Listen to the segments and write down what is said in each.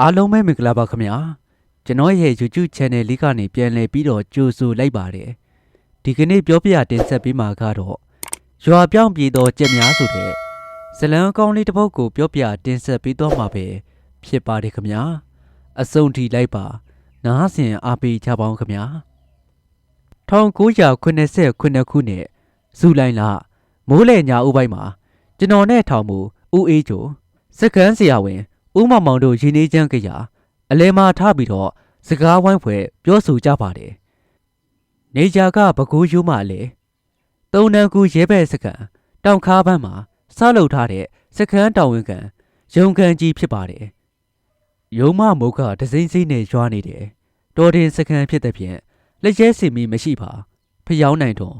အားလုံးပဲမင်္ဂလာပါခင်ဗျာကျွန်တော်ရဲ့ YouTube Channel လေးကနေပြန်လည်ပြီးတော့ကြိုဆိုလိုက်ပါတယ်ဒီကနေ့ပြောပြတင်ဆက်ပေးမှာကတော့ရွာပြောင်းပြေသောကြက်များဆိုတဲ့ဇလံကောင်းလေးတစ်ပုဒ်ကိုပြောပြတင်ဆက်ပေးတော့မှာပဲဖြစ်ပါတယ်ခင်ဗျာအဆုံးထိလိုက်ပါနားဆင်အားပေးကြပါအောင်ခင်ဗျာ1989ခုနှစ်ဇူလိုင်လမိုးလေညာဦးပိုင်းမှာကျွန်တော်နဲ့ထောင်မူဦးအေးချိုစကန်းဆရာဝန် ဦးမောင်မောင်တို့ရင်းနှီးချမ်းကြရာအလဲမှာထားပြီးတော့စကားဝိုင်းဖွဲ့ပြောဆိုကြပါတယ်။နေကြကဘကိုးရိုးမှလည်းသုံးနန်းကူရဲဘက်စကန်တောင်ခါးပန်းမှာစလုပ်ထားတဲ့စခန်းတောင်ဝင်ကန်ရုံကန်ကြီးဖြစ်ပါတယ်။ရုံမမုတ်ကဒစိမ့်စိမ့်နဲ့ရွာနေတယ်။တော်တင်စခန်းဖြစ်တဲ့ဖြင့်လက်ရဲစင်မီမရှိပါဖျောင်းနိုင်တော့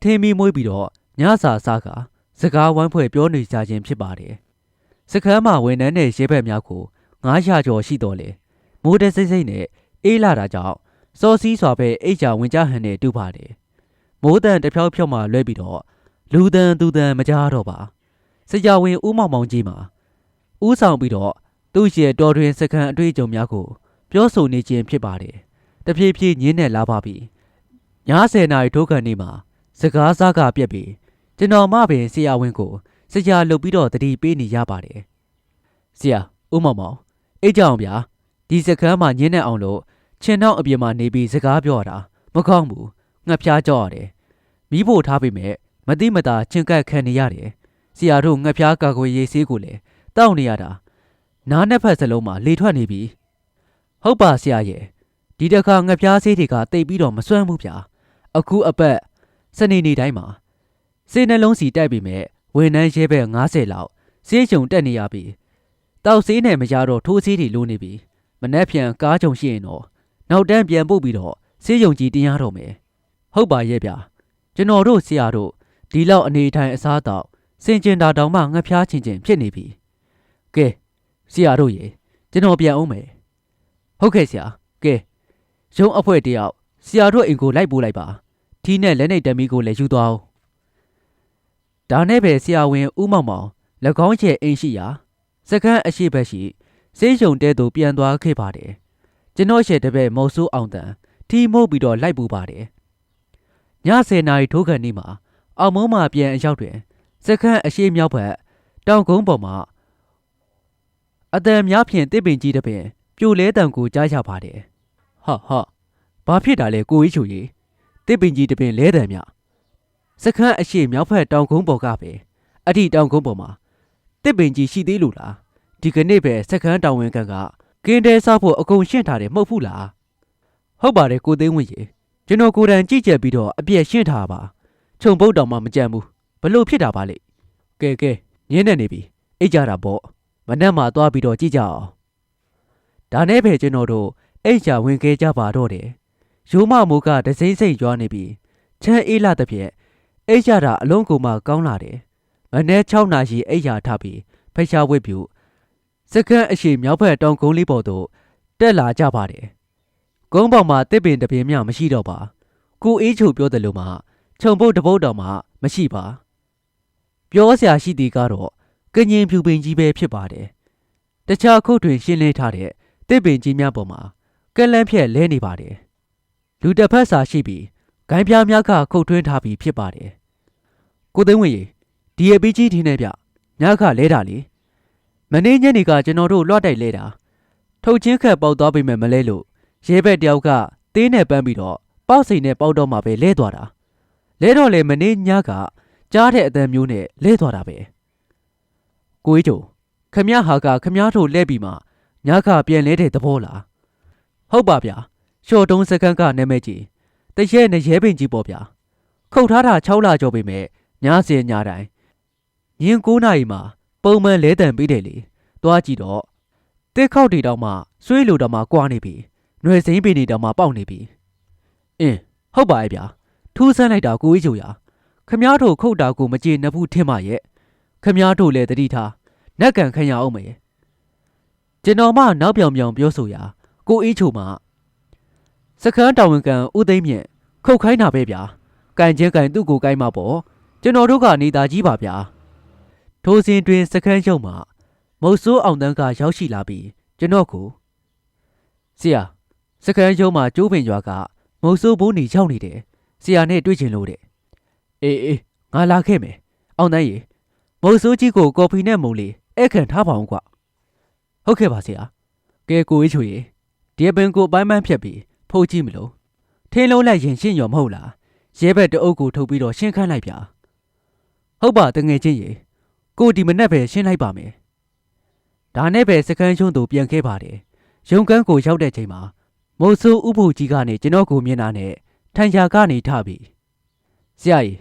ထင်းမီမွေးပြီးတော့ညစာစားကစကားဝိုင်းဖွဲ့ပြောနေကြခြင်းဖြစ်ပါတယ်။ စခန်းမှာဝန်ထမ်းတဲ့ရဲဘက်များကို900ကျော်ရှိတော်လေမိုးတစိမ့်စိမ့်နဲ့အေးလာတာကြောင့်စော်စီးစွာပဲအိတ်ကြဝင်ကြဟန်နဲ့တူပါတယ်မိုးတန်တစ်ဖြောက်ဖြောက်မှလွဲပြီးတော့လူတန်သူတန်မကြားတော့ပါစကြဝင်ဦးမောင်မောင်ကြီးမှာဦးဆောင်ပြီးတော့သူ့ရဲ့တော်တွင်စခန်းအတွေ့အကြုံများကို ပြောဆိုနေခြင်းဖြစ်ပါတယ်တဖြည်းဖြည်းညင်းနဲ့လာပါပြီည10နာရီထိုးကန်နေမှာစကားစားကပြက်ပြီးကျွန်တော်မှပင်ဆရာဝန်ကို စကြလုတ်ပြီးတော့တတိပေးနေရပါတယ်ဆရာဦးမောင်မောင်အိတ်ကြအောင်ဗျာဒီစကမ်းမှာညင်းနေအောင်လို့ချင်းနောက်အပြင်မှာနေပြီးစကားပြောရတာမကောင်းဘူးငှက်ဖျားကြောက်ရတယ်မိဖို့ထားပေမဲ့မတိမတာချင်းကပ်ခံနေရတယ်ဆရာတို့ငှက်ဖျားကာကွယ်ရေးဆေးကိုလည်းတောက်နေရတာနားနှစ်ဖက်စလုံးမှာလေထွက်နေပြီဟုတ်ပါဆရာရဲ့ဒီတစ်ခါငှက်ဖျားဆေးတွေကတိတ်ပြီးတော့မစွမ်းဘူးဗျာအခုအပတ်စနေနေ့တိုင်းမှာစေနှလုံးစီတိုက်ပြီးမဲ့ ဝန်နှန်းရဲဘက်90လောက်ဆေးကြုံတက်နေရပြီတောက်ဆေးနဲ့မရတော့ထိုးဆေးတွေလိုနေပြီမနှက်ပြန်ကားကြုံရှိရင်တော့နောက်တန်းပြန်ပို့ပြီးတော့ဆေးရုံကြီးတင်ရတော့မယ်ဟုတ်ပါရဲ့ဗျာကျွန်တော်တို့ဆရာတို့ဒီလောက်အနေထိုင်အစားတော့စင်ကျင်တာတောင်မှငှက်ဖျားချင်းချင်းဖြစ်နေပြီကဲဆရာတို့ရေကျွန်တော်ပြန်အောင်မယ်ဟုတ်ကဲ့ဆရာကဲရုံးအဖွဲ့တယောက်ဆရာတို့အိမ်ကိုလိုက်ပို့လိုက်ပါထီးနဲ့လက်နေတမီကိုလည်းယူသွားအောင် ဒါနဲ့ပဲဆရာဝန်ဦးမောင်မောင်၎င်းရဲ့အိမ်ရှိရာစကန်းအရှိဘက်ရှိစေးရုံတဲသို့ပြန်သွားခဲ့ပါတယ်ကျွန်တော်ရှယ်တပည့်မော်ဆိုးအောင်တန်ထီမို့ပြီးတော့လိုက်ပူပါတယ်ည10နာရီထိုးခန့်နေမှာအောင်မုံမှာပြန်အရောက်တွင်စကန်းအရှိမြောက်ဘက်တောင်ကုန်းပေါ်မှာအတန်များဖြင့်တစ်ပင်ကြီးတစ်ပင်ပြိုလဲတံကိုကြားရပါတယ်ဟာဟာဘာဖြစ်တာလဲကိုကြီးချူကြီးတစ်ပင်ကြီးတစ်ပင်လဲတံမြ စခန်းအရှိမြောက်ဘက်တောင်ကုန်းပေါ်ကပဲအဲ့ဒီတောင်ကုန်းပေါ်မှာတစ်ပင်ကြီးရှိသေးလို့လားဒီကနေ့ပဲစခန်းတောင်ဝင်ကန်ကကင်းတဲစားဖို့အကုန်ရှင်းထားတယ်မဟုတ်ဘူးလားဟုတ်ပါတယ်ကိုသိန်းဝင်းရေကျွန်တော်ကိုယ်တိုင်ကြည့်ကြပြီးတော့အပြည့်ရှင်းထားပါခြုံပုတ်တောင်မှမကြမ်းဘူးဘလို့ဖြစ်တာပါလေကဲကဲညင်းနေနေပြီအိတ်ကြတာပေါ့မနှက်မှသွားပြီးတော့ကြည့်ကြအောင်ဒါနဲ့ပဲကျွန်တော်တို့အိတ်ချဝင်ခဲ့ကြပါတော့တယ်ရိုးမမိုးကဒစိမ့်စိမ့်ရွာနေပြီးချမ်းအေးလာတဲ့ဖြင့် အိတ်ကြတာအလုံးကိုမှကောင်းလာတယ်မနေ့6နာရီအိတ်ရထပြီးဖိတ်ရှားဝစ်ပြူစကန်းအရှိမြောက်ဘက်တောင်ကုန်းလေးပေါ်သို့တက်လာကြပါတယ်။ကုန်းပေါ်မှာတစ်ပင်တစ်ပင်မျှမရှိတော့ပါ။ကိုအေးချိုပြောတယ်လို့မှခြုံပုတ်တပုတ်တော်မှမရှိပါ။ပြောစရာရှိသည်ကတော့ကငင်ဖြူပင်ကြီးပဲဖြစ်ပါတယ်။တခြားခုတ်တွင်ရှင်းလင်းထားတဲ့တစ်ပင်ကြီးများပေါ်မှာကက်လန်းဖြက်လဲနေပါတယ်။လူတစ်ဖက်စာရှိပြီးဂိုင်းပြားများကခုတ်ထွင်းထားပြီးဖြစ်ပါတယ်။ ကိုသိန်းဝင်းရေဒီအပီးကြီးထင်းနေဗျ။ညကလဲတာလေ။မနေ့ညနေကကျွန်တော်တို့လွှတ်တိုက်လဲတာထုတ်ချင်းခက်ပေါက်သွားပြီမဲ့မလဲလို့ရဲဘက်တယောက်ကသေးနဲ့ပန်းပြီးတော့ပေါက်စိန်နဲ့ပေါက်တော့မှပဲလဲသွားတာလဲတော့လေမနေ့ညကကြားတဲ့အတန်မျိုးနဲ့လဲသွားတာပဲကိုကြီးတို့ခမည်းဟာကခမည်းတို့လဲပြီးမှညကပြန်လဲတဲ့သဘောလားဟုတ်ပါဗျာရှော့တုံးစကန်ကနာမည်ကြီးတရဲနဲ့ရဲပင်ကြီးပေါ့ဗျာခုတ်ထားတာ6လကျော်ပြီမဲ့ ညစင်ညတိုင်းညင်9နာရီမှာပုံမှန်လဲတံပေးတယ်လေသွားကြည့်တော့တစ်ခေါက်တီတောင်မှဆွေးလိုတောင်မှကွာနေပြီຫນွေစိမ့်ပေနေတောင်မှပေါက်နေပြီအင်းဟုတ်ပါရဲ့ဗျာထူးဆန်းလိုက်တာကိုကြီးချိုရခမားတို့ခုတ်တာကိုမကြေနပ်ဘူးထင်ပါရဲ့ခမားတို့လည်းတတိထားနက်ကန်ခံရအောင်မယ်ကျွန်တော်မှနောက်ပြောင်ပြောင်ပြောဆိုရာကိုအေးချိုမှစကန်းတာဝန်ခံဦးသိမ့်မြင့်ခုတ်ခိုင်းတာပဲဗျာကန်ချင်းကန်သူ့ကိုကိုင်းမှာပေါ့ ကျွန်တော်တို့ကနေတာကြီးပါဗျာထိုစဉ်တွင်စခန်းရုံမှမုတ်ဆိုးအောင်တန်းကရောက်ရှိလာပြီးတကျွန်တော်ကိုဆရာစကန်ရုံးမှာကျိုးပင်ရွာကမုတ်ဆိုးဘိုးနေရောက်နေတယ်ဆရာနဲ့တွေ့ချင်လို့တဲ့အေးအေးငါလာခဲ့မယ်အောင်တန်းရေမုတ်ဆိုးကြီးကိုကော်ဖီနဲ့မုံလေးအဲ့ခံထားပါအောင်ကွာဟုတ်ကဲ့ပါဆရာကဲကိုဝေးချွေရေဒီအပင်ကိုအပိုင်းပန်းဖြတ်ပြီးဖုတ်ကြည့်မလို့ထင်းလုံးလိုက်ရင်ရှင်းရောမဟုတ်လားရဲဘက်တအုပ်ကိုထုတ်ပြီးတော့ရှင်းခန်းလိုက်ဗျာ ဟုတ်ပါတငယ်ချင်းရေကိုဒီမနက်ပဲရှင်းလိုက်ပါမယ်ဒါနဲ့ပဲစကန်ရုံးသူပြန်ခဲ့ပါတယ်ရုံကန်းကိုရောက်တဲ့ချိန်မှာမုတ်ဆိုးဥပုကြီးကနေကျွန်တော်ကိုမြင်တာနဲ့ထန်ရှာကနေထပြီးဆရာကြီး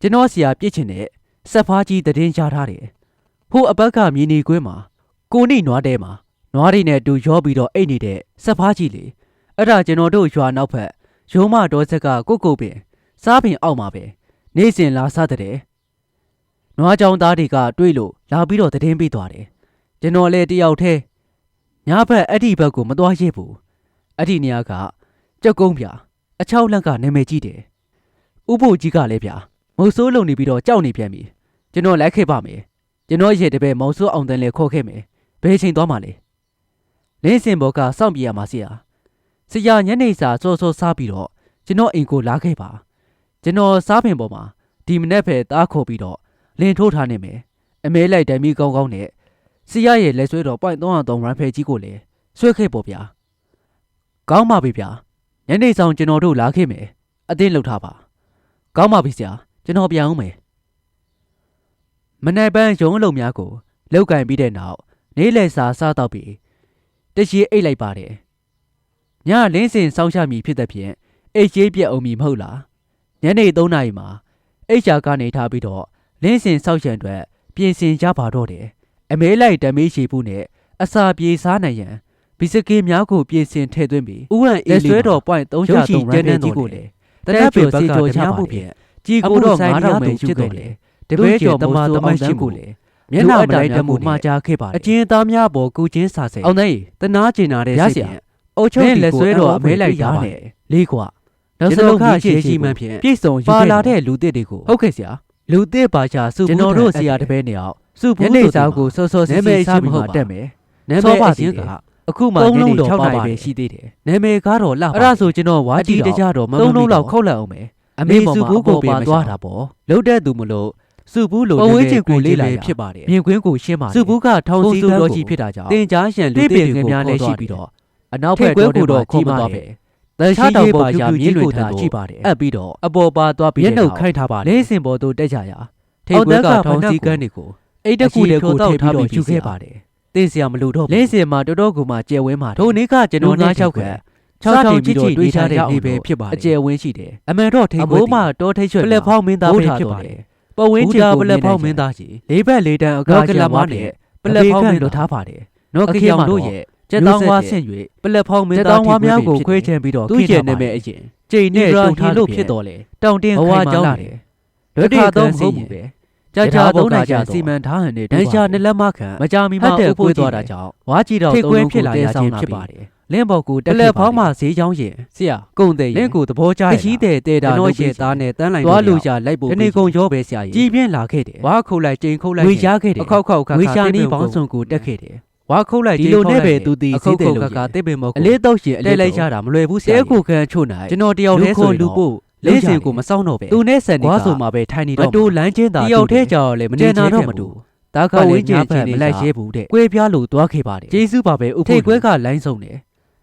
ကျွန်တော်ဆရာပြစ်ချင်တဲ့ဆက်ဖားကြီးတည်င်းချထားတယ်ဟိုအဘက်ကမြင်းနေကွင်းမှာကိုနိနွားတဲမှာနွားတွေနဲ့အတူရောပြီးတော့အိတ်နေတဲ့ဆက်ဖားကြီးလေအဲ့ဒါကျွန်တော်တို့ရွာနောက်ဖက်ရုံးမတော်ဆက်ကကိုကိုပင်စားပင်အောက်မှာပဲနေစဉ်လာစားတဲ့ နွားကြောင်သားတွေကတွေးလို့လာပြီးတော့တည်င်းပြီးသွားတယ်ကျွန်တော်လည်းတယောက်တည်းညဘက်အဲ့ဒီဘက်ကိုမသွားရဘူးအဲ့ဒီနေရာကကြောက်ကုန်းပြအချောက်လန့်ကနာမည်ကြီးတယ်ဥဖို့ကြီးကလည်းဗျာမုတ်ဆိုးလုံနေပြီးတော့ကြောက်နေပြန်ပြီကျွန်တော်လိုက်ခဲ့ပါမယ်ကျွန်တော်ရဲ့တပည့်မောင်ဆိုးအောင်တန်းလည်းခေါ်ခဲ့မယ်ဘယ်ချိန်သွားမှလဲလင်းစင်ဘော်ကစောင့်ပြရမှာဆရာဆရာညနေစာစောစောစားပြီးတော့ကျွန်တော်အိမ်ကိုလာခဲ့ပါကျွန်တော်စားပင်ပေါ်မှာဒီမနေ့ပဲသားခေါ်ပြီးတော့ လင်းထိုးထားနေမယ်အမဲလိုက်တမ်းမီကောင်းကောင်းနဲ့ဆရာရဲ့လက်ဆွဲတော်ပွိုင်303ရန်ဖဲကြီးကိုလည်းဆွဲခဲ့ပေါ်ဗျာကောင်းပါပြီဗျာညနေဆောင်ကျွန်တော်တို့လာခဲ့မယ်အသင်းလှုပ်ထားပါကောင်းပါပြီဆရာကျွန်တော်ပြန်အောင်မယ်မနေ့ပန်းရုံးအလုပ်များကိုလောက်ကင်ပြီးတဲ့နောက်နေ့လယ်စာစားတော့ပြီးတရှိအိတ်လိုက်ပါတယ်ညလင်းစင်စောင်းချမီဖြစ်တဲ့ဖြင့်အိတ်ကြီးပြက်အောင်မီမဟုတ်လားညနေ3နာရီမှာအိတ်ချာကနေထားပြီးတော့ လင်းစင်စောက်ချံအတွက်ပြင်ဆင်ကြပါတော့တယ်အမဲလိုက်တမေးရှိဘူးနဲ့အစာပြေစားနိုင်ရန်ဘီစကီများကိုပြင်ဆင်ထည့်သွင်းပြီးဥဝံအေးလက်လေးဆွဲမှာတော်ပွိုင်300ရုပ်ရှင်300ကျရန်န်းတဲ့တဲ့ကြီးကြီးကိုကိုလေလေတနက်ပေစီကျော်ချမှုဖြင့်ကြီးကိုတော့9000ပဲယူခဲ့တယ်တပည့်ကျော်မသမိုင်းရှိကိုလေမျက်နှာမလိုက်တမှုမှာကြားခဲ့ပါတယ်အကျဉ်းသားများပေါ်ကုချင်းစာစိအောင်သိတနာကျင်နာတဲ့စိတ်ဖြင့်အုတ်ချုပ်လက်ဆွဲတော်အမဲလိုက်တာနဲ့လေးကွာနောက်စလုံးကရှေ့ရှိမှဖြင့်ပြည့်စုံယူပါလာတဲ့လူသစ်တွေကိုဟုတ်ကဲ့ဆရာ လူသစ်ပါချာစုကျွန်တော်တို့ဆရာတပည့်နှစ်ယောက်စုဘူးနေစားကိုစောစောစီစီစားပြီးမှတက်မယ်နာမည်ပါစီကအခုမှညနေ6နာရီပဲရှိသေးတယ်နာမည်ကတော့လှအဲ့ဒါဆိုကျွန်တော်ဝါကြီးတကြတော့မသုံးလုံးလောက်ခုတ်လိုက်အောင်မယ်အမေစုဘူးကိုပါသွားတာပေါ့လုတ်တဲ့သူမလို့စုဘူးလို့ဝေးချင်ကိုလေးလာဖြစ်ပါတယ်မြင်ကွင်းကိုရှင်းပါတယ်စုဘူးကထောင်စီတော်ကြီးဖြစ်တာကြောင့်တင်ကြားရှန်လူတွေငယ်များလည်းရှိပြီးတော့အနောက်ဘက်တော့တော့ခေါ်မသွားပဲ တန်ရှိရေးပါရာမြင်းလွင်တာရှိပါတယ်အပ်ပြီးတော့အပေါ်ပါသွားပြီးမျက်နှုတ်ခိုင်းထားပါတယ်လေးစင်ပေါ်သို့တက်ကြရာထိတ်ကွဲကထောင်စီကန်းတွေကိုအိတ်တကူတွေကိုထည့်ပြီးတော့ယူခဲ့ပါတယ်တင်စရာမလိုတော့လေးစင်မှာတော်တော်ကူမှကျဲဝင်းမှာထိုနေ့ကကျွန်တော်နဲ့၆ခန့်၆ချောင်းချစ်ချစ်တွေးထားတဲ့နေပဲဖြစ်ပါတယ်အကျဲဝင်းရှိတယ်အမှန်တော့ထိတ်ကွဲအမိုးမှာတောထိတ်ချွတ်ပလက်ဖောင်းမင်းသားပဲဖြစ်ပါတယ်ပဝင်းချင်ကိုပလက်ဖောင်းမင်းသားကြီးလေးဘက်လေးတန်းအကားကလမနဲ့ပလက်ဖောင်းမင်းတို့ထားပါတယ်နော်ခေအောင်တို့ရဲ့ ကျက်တောင်းဝါဆင့်၍ပလက်ဖောင်းမင်းသားတောင်းဝါများကိုခွဲချင်ပြီးတော့သူ့ရဲ့နာမည်အရင်ကျိန်နဲ့တုံထားလို့ဖြစ်တော်လေတောင်တင်းခိုင်မာလာတယ်လွတ်ခါတော့မဟုတ်ဘူးပဲကြာကြာသုံးနိုင်ကြစီမံထားဟန်နဲ့ဒန်ရှာနှစ်လက်မခံမကြမီမှဥပွေးသွားတာကြောင့်ဝါကြည့်တော့ထိတ်ခွဲဖြစ်လာရခြင်းဖြစ်ပါတယ်လင်းဘော်ကိုတက်လက်ဖောင်းမှဈေးချောင်းရင်ဆရာကုန်တယ်လင်းကိုသဘောကျရရှိတဲ့တဲတာတော့ရဲ့သားနဲ့တန်းလိုက်သွားလို့ရလိုက်ဖို့အနေကုန်ရောပဲဆရာကြီးကြည်ပြင်းလာခဲ့တယ်ဝါခုတ်လိုက်ကျိန်ခုတ်လိုက်ဝေရခဲ့တယ်အခောက်ခောက်ခါခါဝေရှာနီးပေါင်းစုံကိုတက်ခဲ့တယ် ဝါခုတ်လိုက်ဒီလိုနဲ့ပဲသူတည်စည်းတယ်လို့ကတစ်ပင်မဟုတ်အလေးတော့ရှင်အလေးလိုက်ရတာမလွယ်ဘူးဆရာတဲကိုခန်းချို့နိုင်ကျွန်တော်တယောက်တည်းဆိုလူပို့လေးစင်ကိုမစောင်းတော့ပဲသူနဲ့ဆန်နေကွာဆိုမှာပဲထိုင်နေတော့မတူလမ်းချင်းသာတယောက်တည်းကြောက်လည်းမနေချင်တော့မတူတားကလည်းညာဘက်မလိုက်ရဲဘူးတဲ့ကွဲပြားလို့သွားခဲ့ပါတယ်ကျေးဇူးပါပဲဥပ္ပထိတ်ကွဲကလိုင်းဆုံးတယ်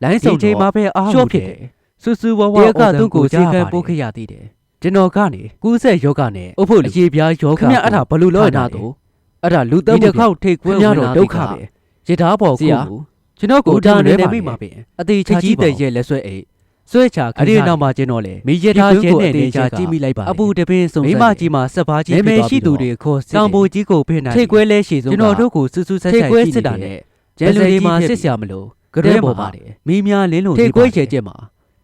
လိုင်းဆုံးချိန်မှာပဲအားဟုတ်ဖြစ်တယ်ဆူဆူဝဝကသူ့ကိုစေခံပို့ခဲ့ရသေးတယ်ကျွန်တော်ကနေကူးဆက်ယောဂနဲ့ဥပ္ဖို့အရေးပြားယောဂခင်ဗျအဲ့ဒါဘလို့လို့နာတော့အဲ့ဒါလူသက်မှုတစ်ခေါက်ထိတ်ကွဲဝင်လာဒုက္ခပဲ ရထားပေါ်ကိုကျွန်တော်ကိုဒါနဲ့မိမှာပဲအသေးချာကြီးတဲ့ရဲ့လက်ဆွဲအိတ်ဆွဲချခအဲ့ဒီနောက်မှာကျွန်တော်လေမိရထားခြင်းနဲ့နေချာကြည့်မိလိုက်ပါအပူတပင်းစုံမိမကြီးမှာဆက်ပါကြီးဖြစ်သွားပြီရှိသူတွေခေါ်စစ်တောင်ပိုကြီးကိုဖိနိုင်ထိတ်ကွဲလဲရှိဆုံးကျွန်တော်တို့ကိုစူးစူးဆက်ဆက်ရှိနေတာနဲ့ကျဲလူတွေမှာစစ်ဆရာမလို့ကြရဲပေါ်ပါတယ်မိများလင်းလို့ထိတ်ကွဲချေကျက်မှာ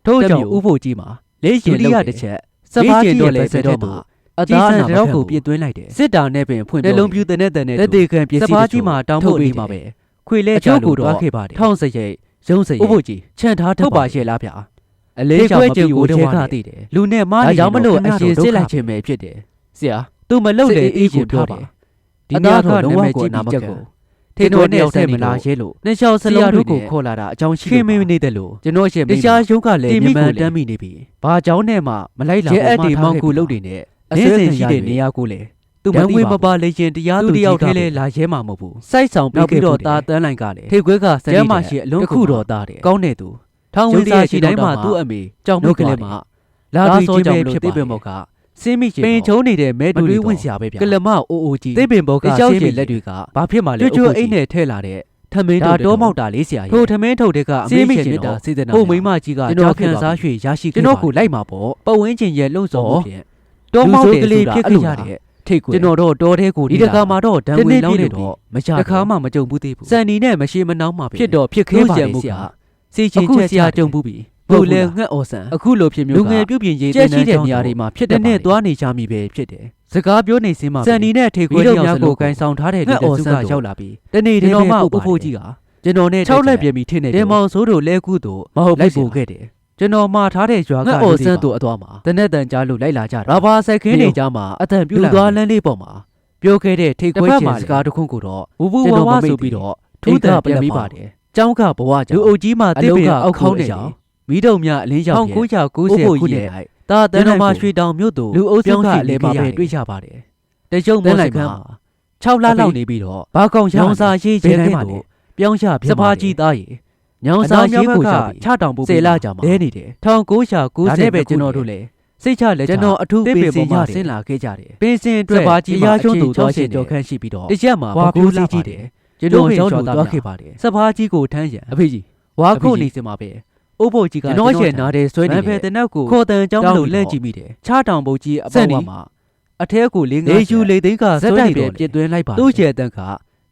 ထို့ကြောင့်ဥဖို့ကြီးမှာလေးရင်လောက်တစ်ချက်ဆက်ပါကြီးတော့လဲဆက်တော့မှာအသားအနာတော့ကိုပြစ်သွင်းလိုက်တယ်စစ်တာနဲ့ပင်ဖွင့်တယ်လုံးပြူတဲ့နဲ့တဲ့နဲ့တက်တေခံပစ္စည်းစပါးကြီးမှာတောင်းဖို့နေမှာပဲ ခွေလဲချလို့တွားခဲ့ပါတယ်ထောင်းစရိတ်ရုံးစရိတ်ဥဖို့ကြီးချန်ထားထုတ်ပါရဲ့လားဗျာအလေးကြောင့်မပြီးကိုထဲကသိတယ်လူနဲ့မားနေကြောင့်မလို့အရင်စစ်လိုက်ခြင်းပဲဖြစ်တယ်ဆရာသူမလုပ်လေအေးကိုပြောတယ်ဒီနေ့တော့လုံးဝကိုနာမကက်ထိတ်တော်နဲ့ဆက်မလားရဲလို့နှစ်ချောင်းစလုံးတို့ကိုခေါ်လာတာအကြောင်းရှိခင်မင်းနေတယ်လို့ကျွန်တော်ရှင်တခြားရုံးကလည်းညီမတမ်းမိနေပြီဘာကြောင်းနဲ့မှမလိုက်လာရဲအပ်ဒီမောင်ကူလုတ်တွေနဲ့အစင်ရှိတဲ့နေရာကိုလေ သူမသိပါဘူးမပါလေရင်တရားသူတယောက်တည်းလဲလာရဲမှာမဟုတ်ဘူးစိုက်ဆောင်ပြီးပြီးတော့တာတန်းလိုက်ကလေထိတ်ခွဲကစနေမှရှိအလုံးတစ်ခုတော့တာတယ်ကောင်းနေသူထောင်ဝင်စာရှိတိုင်းမှာသူ့အမေကြောင်မိကလေးမှာလာသူချင်းပဲဖြစ်ပါပင်မောကစင်းမိချင်ပင်ချုံနေတဲ့မဲတူတွေဝင်စရာပဲဗျာကလမအိုအိုကြီးသိပင်ဘောကရှောက်ကျင်လက်တွေကဘာဖြစ်မှလဲကျွတ်အိတ်နဲ့ထဲလာတဲ့ထမင်းတို့တော့မောက်တာလေးဆရာကြီးထိုထမင်းထုတ်တဲ့ကအမေရှင်မြတ်တာစေတနာဟိုမိမကြီးကကျွန်တော်ခံစားရွှေရရှိကျွန်တော်ကိုလိုက်မှာပေါ့ပဝင်းကျင်ရဲ့လှုပ်ဆော်မှုဖြင့်တော့မောက်တယ်ဆိုတာဖြစ်ခဲ့ရတဲ့ ထိတ်ကိုကျွန်တော်တော့တောထဲကိုဒီတခါမှတော့ဒံဝင်လောင်းနေတော့မချတခါမှမကြုံဘူးသေးဘူးစန်နီနဲ့မရှိမနှောင်းမှဖြစ်တော့ဖြစ်ခဲပါလေဆရာစီချင်းချက်ဆရာကြုံဘူးပြီဘူးလဲငှက်အော်ဆန်အခုလိုဖြစ်မျိုးလူငယ်ပြုတ်ပြင်ရေးတဲ့ရှိတဲ့နေရာတွေမှာဖြစ်တဲ့နဲ့သွားနေကြမိပဲဖြစ်တယ်စကားပြောနေစင်းမှာစန်နီနဲ့ထေခွေးများကိုကန်ဆောင်ထားတဲ့လူစုကရောက်လာပြီးတနေ့တည်းနဲ့ပုတ်ဖို့ကြီးကကျွန်တော်နဲ့6လက်ပြပြီးထင်းနေတယ်မောင်ဆိုးတို့လဲကူးတို့မဟုတ်လိုက်ပို့ခဲ့တယ် ကျွန်တော်မှားထားတဲ့ရွာကအော်ဆန်းတို့အသွားမှာတနက်တန်ကြားလို့လိုက်လာကြတာရာဘာဆိုင်ခင်းနေကြမှာအတန်ပြူသွားလန်းလေးပေါ်မှာပြောခဲ့တဲ့ထိတ်ခွဲချင်စကားတစ်ခုကိုတော့ဝူဝူဝါဝါဆိုပြီးတော့ထူးတန်ပြန်ပြီးပါတယ်ကျောင်းကဘဝကြောင့်လူအုပ်ကြီးမှတိပင်အောက်ခေါင်းနေကြောင်မိတုံမြအလင်းရောက်1990ခုနှစ်တာတန်တော်မှာရွှေတောင်မြို့သူလူအုပ်စုကအလဲမှာပဲတွေ့ကြပါတယ်တကြုံမလိုက်မှာ6လလောက်နေပြီးတော့ဘာကောင်ရောင်စာရေးရဲခဲလို့ပြောင်းရပြစပါကြီးသားရေညော င်စာရေးကိုချချတောင်ပို့စေလာကြမှာလဲနေတယ်1990ပဲကျွန်တော်တို့လည်းစိတ်ချလက်ကျွန်တော်အထူးပေးစင်ရဆင်းလာခဲ့ကြတယ်ပင်စင်အတွက်ပါကြီးရာချုံသူသွားရှင်ကြောခန့်ရှိပြီးတော့တရက်မှာဘာကူလာကြည့်တယ်ကျွန်တော်ရောက်လို့သွားခဲ့ပါတယ်စပါကြီးကိုထမ်းရန်အဖေကြီးဝါခုတ်နေစင်မှာပဲအိုးဖို့ကြီးကကျွန်တော်ရဲ့နားတဲ့ဆွဲနေတယ်တနက်ကိုခေါ်တန်ကြောင်းလို့လက်ကြည့်မိတယ်ချတောင်ပုတ်ကြီးအပေါ်မှာအထဲကိုလေးငါလေယူလေသိန်းကဆွဲနေတယ်ပြစ်သွင်းလိုက်ပါသူ့ကျဲတန်က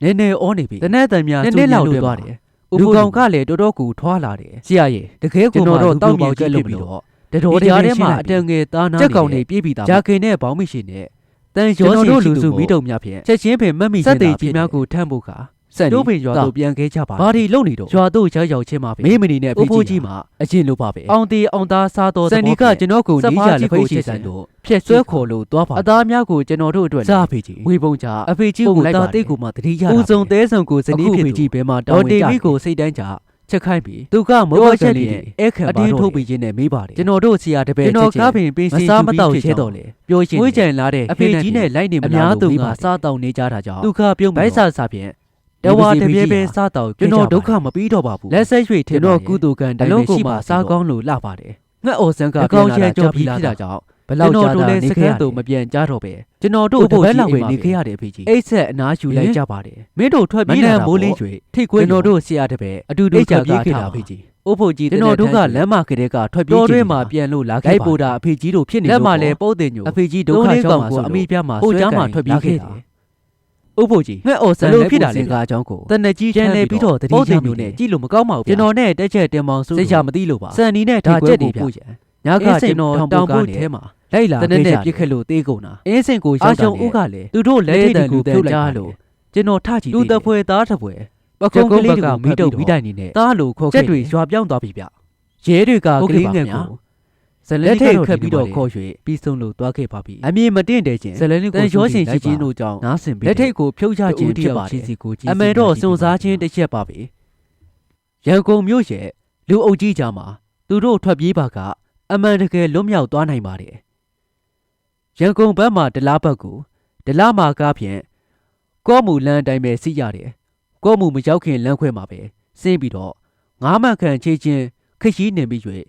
နည်းနည်းအောနေပြီတနက်တန်များနည်းနည်းလောက်တွဲသွားတယ် လူကောင်ကလည်းတော်တော်ကူထွားလာတယ်ဆရာကြီးတကယ်ကိုကျွန်တော်တော့တောက်မြေကျက်လို့ပြီးတော့တတော်တရားထဲမှာအတန်ငယ်သားနာကြက်ကောင်တွေပြေးပြီးသားဂျာခင်နဲ့ဘောင်းမရှိနဲ့တန်ရောစီတို့လူစုမီးတုံများဖြင့်ချက်ချင်းပင်မတ်မိစက်တေကြီးများကိုထမ်းဖို့က စက်တို့ပင်ရွာတို့ပြန်ခဲ့ကြပါဘာဒီလုံနေတော့ရွာတို့ရောက်ရောက်ချင်းမှာပဲမင်းမနီနဲ့အဖိုးကြီးမှာအရင်လိုပါပဲအောင်တီအောင်သားစားတော်စန်ဒီကကျွန်တော်ကိုနေကြလက်ဖိတ်ရှိစံတို့ဖြက်ဆွဲခေါ်လို့သွားပါအသားများကိုကျွန်တော်တို့အတွက်စားဖေးကြီးဝေပုံကြအဖေကြီးကိုတာတိတ်ကိုမှတတိယဦးစုံတဲဆုံကိုစနီးဖြစ်ကြီးဘဲမှာတောင်းဝင်ကြဒေါ်တီမီကိုစိတ်တန်းကြချက်ခိုင်းပြီးသူကမောချက်လေးအဲ့ခံပါတော့အတင်းထုတ်ပြီးခြင်းနဲ့မေးပါတယ်ကျွန်တော်တို့ဆရာတပည့်ကျွန်တော်ကားပင်ပင်စင်စားမတော့ရဲတော့လေပြောရှင်ဝေးကြံလာတဲ့အဖေကြီးနဲ့လိုက်နေမလားလို့မေးပါစားတောင်းနေကြတာကြောင့်သူကပြုံးဘိုက်ဆာဆာဖြင့် တဝါတပြဲပဲစားတော့ကျွန်တော်ဒုက္ခမပြီးတော့ပါဘူးလက်ဆက်ရွှေထင်တော့ကုသိုလ်ကံတိုင်းပဲရှိပါစားကောင်းလို့လှပါတယ်ငှက်အော်ဆန်းကပြန်လာကြောပြီးဖြစ်တာကြောင့်ဘလောက်ကြာတာနေခဲ့ရတယ်မပြန်ကြတော့ပဲကျွန်တော်တို့တပတ်လောက်ပဲနေခဲ့ရတဲ့အဖေကြီးအိတ်ဆက်အနားယူလိုက်ကြပါတယ်မင်းတို့ထွက်ပြေးလာမိုးလင်းရွှေထိတ်ခွေးကျွန်တော်တို့ဆရာတပည့်အတူတူထွက်ပြေးခဲ့တာအဖေကြီးအိုးဖို့ကြီးကျွန်တော်တို့ကလမ်းမကလေးကထွက်ပြေးခြင်းမှာပြန်လို့လာခဲ့ပါလိုက်ပိုတာအဖေကြီးတို့ဖြစ်နေလို့လက်မလဲပိုးတင်ညိုအဖေကြီးဒုက္ခကြောင့်ဆိုအမိပြမှာဟိုကြားမှာထွက်ပြေးခဲ့တယ် ဥဖို့ကြီးငှက်အော်ဆန်လည်းဖြစ်တာလေကားအကြောင်းကိုတနက်ကြီးကျန်နေပြီးတော့တတိယမျိုးနဲ့ကြည့်လို့မကောင်းပါဘူးကျွန်တော်နဲ့တက်ချက်တင်မောင်စုစိတ်ချမသိလို့ပါစန်နီနဲ့ဒါချက်တွေပို့ရန်ညကကျွန်တော်တောင်ဖို့ထဲမှာလိုက်လာခဲ့ကြတယ်ပြစ်ခက်လို့သေးကုန်တာအင်းစင်ကိုရောက်တာဦးကလည်းသူတို့လက်ထိတ်ကိုပြုတ်လိုက်လို့ကျွန်တော်ထကြည့်လူတပွဲသားတပွဲပကုံးကလေးကမိတော့မိတိုင်နေနဲ့သားလိုခေါ်ခဲ့ချက်တွေရွာပြောင်းသွားပြီဗျရဲတွေကကလေးငယ်ကို ဇလက်ထိတ်ခတ်ပြီးတော့ခေါ်ရွှေပြီးဆုံးလို့သွားခဲ့ပါပြီအမြင်မတင့်တဲ့ချင်းဇလက်လေးကိုရောရှင်ရှိချင်းတို့ကြောင့်နားဆင်ပြီးလက်ထိတ်ကိုဖြုတ်ချခြင်းဖြစ်ပါတယ်အမေတော့စုံစားခြင်းတစ်ချက်ပါပဲရန်ကုန်မြို့ရဲ့လူအုပ်ကြီးကြားမှာသူတို့ထွက်ပြေးပါကအမှန်တကယ်လွတ်မြောက်သွားနိုင်ပါတယ်ရန်ကုန်ဘက်မှာဒလားဘက်ကိုဒလားမာကားဖြင့်ကောမူလန်းတိုင်းပဲစီးရတယ်ကောမူမရောက်ခင်လမ်းခွဲမှာပဲဆင်းပြီးတော့ငားမှန်ခံချေချင်းခရီးနေပြီး၍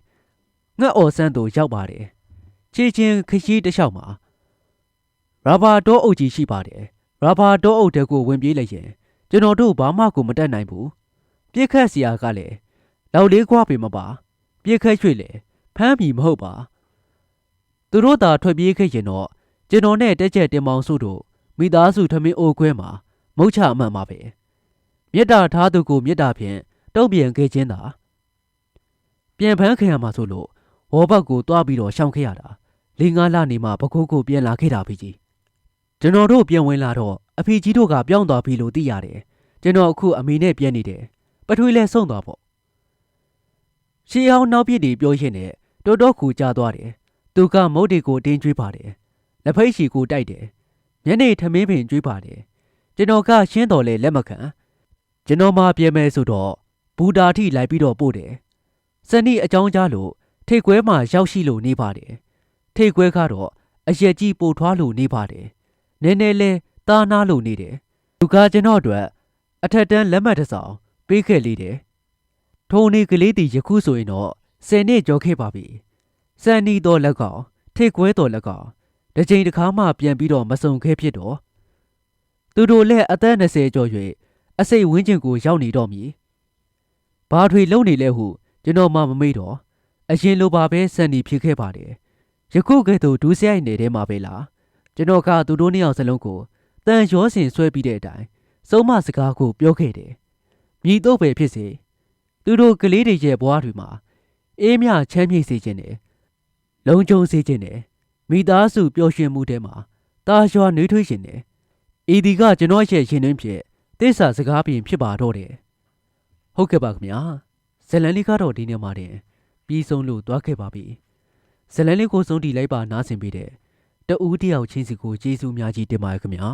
ငှက်အော်ဆန်းတို့ရောက်ပါတယ်ချေချင်းခရီးတစ်လျှောက်မှာရာဘာတောအုပ်ကြီးရှိပါတယ်ရာဘာတောအုပ်တဲ့ကိုဝင်ပြေးလိုက်ရင်ကျွန်တော်တို့ဘာမှကိုမတတ်နိုင်ဘူးပြစ်ခတ်စရာကလည်းလောက်လေးခွားပေမပါပြစ်ခတ်ရွှေ့လေဖမ်းပြီမဟုတ်ပါသူတို့သာထွက်ပြေးခဲ့ရင်တော့ကျွန်တော်နဲ့တက်ချက်တင်မောင်စုတို့မိသားစုထမင်းအိုခွဲမှာမုတ်ချအမှန်ပါပဲမြစ်တာထားသူကိုမြစ်တာဖြင့်တုံ့ပြန်ခဲ့ခြင်းသာပြန်ဖမ်းခံရမှာဆိုလို့ ဝေါ်ဘက်ကိုတွားပြီးတော့ရှောင်ခဲ့ရတာလေးငါးလနေမှပကုတ်ကိုပြန်လာခဲ့တာဖြစ်ကြီးကျွန်တော်တို့ပြန်ဝင်လာတော့အဖေကြီးတို့ကပြောင်းသွားပြီလို့သိရတယ်ကျွန်တော်အခုအမေနဲ့ပြန်နေတယ်ပထွေးလဲဆုံးသွားပေါ့ရှေးအောင်နောက်ပြစ်တွေပြောရင်းနဲ့တော်တော်ကူကြသွားတယ်သူကမုတ်တွေကိုတင်းကျွေးပါတယ်လက်ဖိတ်ရှီကိုတိုက်တယ်ညနေထမင်းပင်ကျွေးပါတယ်ကျွန်တော်ကရှင်းတော်လဲလက်မခံကျွန်တော်မှပြင်မယ်ဆိုတော့ဘူတာထိလိုက်ပြီးတော့ပို့တယ်စနီအကြောင်းကြားလို့ ထိတ်ခွဲမှာရောက်ရှိလို့နေပါတယ်ထိတ်ခွဲကတော့အရက်ကြီးပို့ထွားလို့နေပါတယ်နည်းနည်းလဲတာနာလို့နေတယ်သူကကျွန်တော်အတွက်အထက်တန်းလက်မှတ်တစ်စောင်ပေးခဲ့လေတယ်ထုံနေကလေးတီယခုဆိုရင်တော့10နှစ်ကျော်ခဲ့ပါပြီစန်နီတော့လက်ကောင်ထိတ်ခွဲတော့လက်ကောင်တစ်ချိန်တစ်ခါမှပြန်ပြီးတော့မစုံခဲ့ဖြစ်တော့သူတို့လည်းအသက်20ကျော်၍အစိတ်ဝင်းကျင်ကိုရောက်နေတော့မည်ဘာထွေလုံနေလဲဟုကျွန်တော်မှမမေ့တော့ အရင်လိုပါပဲစန်နီဖြစ်ခဲ့ပါတယ်ယခုကဲ့သို့ဒူးစရိုက်နေတဲ့မှာပဲလားကျွန်တော်ကသူတို့နှစ်ယောက်စလုံးကိုတန်ရောစင်ဆွဲပြီးတဲ့အတိုင်းစုံမစကားကိုပြောခဲ့တယ်မြည်တော့ပဲဖြစ်စေသူတို့ကလေးတွေရဲ့ဘဝတွေမှာအေးမြချမ်းမြေ့စေခြင်းနဲ့လုံခြုံစေခြင်းနဲ့မိသားစုပျော်ရွှင်မှုထဲမှာတာရွာနှွေးထွေးခြင်းနဲ့ဤဒီကကျွန်တော်ရဲ့ရှင်တွင်ဖြစ်သစ္စာစကားပြင်ဖြစ်ပါတော့တယ်ဟုတ်ကဲ့ပါခင်ဗျာဇလန်လေးကတော့ဒီနေ့မှတင် ပြီးဆုံးလို့တွားခဲ့ပါပြီဇလန်လေးကိုဆုံးတီလိုက်ပါနားဆင်ပေးတဲ့တဦးတယောက်ချင်းစီကိုကျေးဇူးများကြီးတင်ပါတယ်ခင်ဗျာ